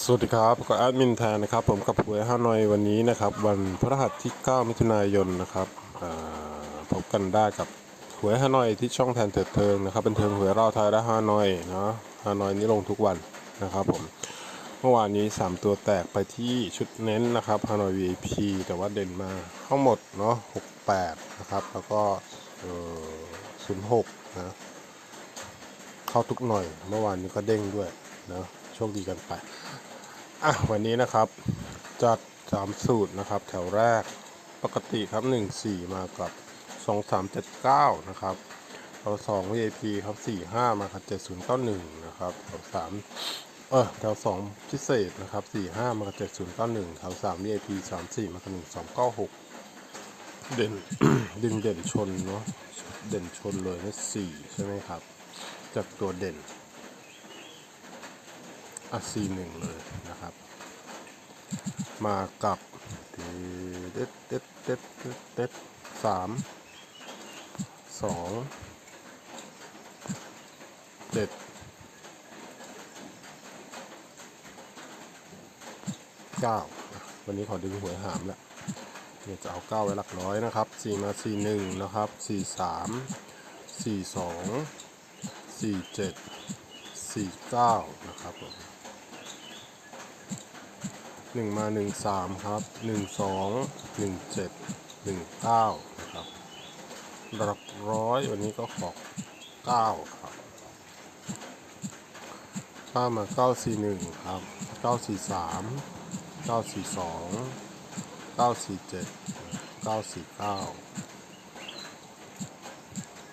สวัสดีครับก็แอดมินแทนนะครับผมกับหวยฮานอยวันนี้นะครับวันพฤหัสที่ 9 มิถุนายนนะครับพบกันได้กับหวยฮานอยที่ช่องแทนเถิดเทิงนะครับเป็นเทิงหวยเรอไทยและฮานอยเนาะฮานอยนี้ลงทุกวันนะครับผมเมื่อวานนี้ 3 ตัวแตกไปที่ชุดเน้นนะครับฮานอย VIP แต่ว่าเด่นมาเข้าหมดเนาะ68 นะครับแล้วก็06นะเข้าทุกหน่อย เมื่อวานนี้ก็เด้งด้วยนะ คดีกันไป อะ วันนี้นะครับ จัดสามสูตรนะครับ แถวแรกปกติครับ 1 4 มากับ 2 3 7 9 นะครับแถว2 VIP ครับ 4 5 มากับ7091 นะครับแถว3เออแถว2พิเศษนะครับ 4 5 มากับ7091แถว3 VIP 3 4 มากับ1296 เด่นดึงเด่นชนเนาะเด่นชนเลยนะ4ใช่ไหมครับ จากตัวเด่น อะซีหนึ่งเลยนะครับ มากับเด็ดเด็ดเด็ดเด็ดสามสองเจ็ดเก้าวันนี้ขอดึงหวยหามล้วเดี๋ยวจะเอาเก้าไว้หลักร้อยนะครับสี่มาสี่หนึ่งนะครับสี่สามสี่สองสี่เจ็ดสี่เก้านะครับผม หนึ่งมาหนึ่งสามครับหนึ่งสองหนึ่งเจ็ดหนึ่งเก้านะครับหลักร้อยวันนี้ก็ขอเก้าครับข้ามาเก้าสี่หนึ่งครับเก้าสี่สามเก้าสี่สองเก้าสี่เจ็ดเก้าสี่เก้า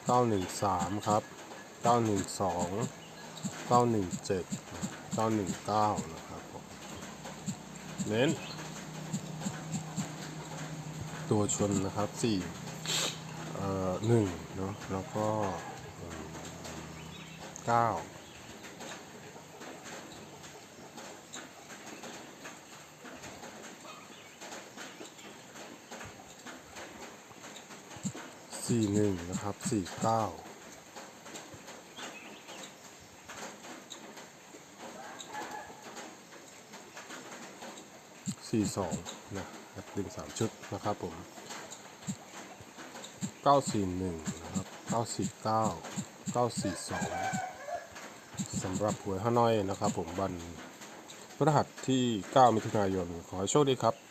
เก้าหนึ่งสามครับเก้าหนึ่งสองเก้าหนึ่งเจ็ดเก้าหนึ่งเก้านะ เน้น ตัวชนนะครับสี่เอ่อหนึ่งเนาะแล้วก็เก้าสี่หนึ่งนะครับสี่เก้า เก้าสี่สองนะครับดึงสามชุดนะครับผมเก้าสี่หนึ่งนะครับเก้าสี่เก้าเก้าสี่สองสำหรับหวยฮานอยนะครับผมวันพฤหัสที่ 9 มิถุนายน ขอให้โชคดีครับ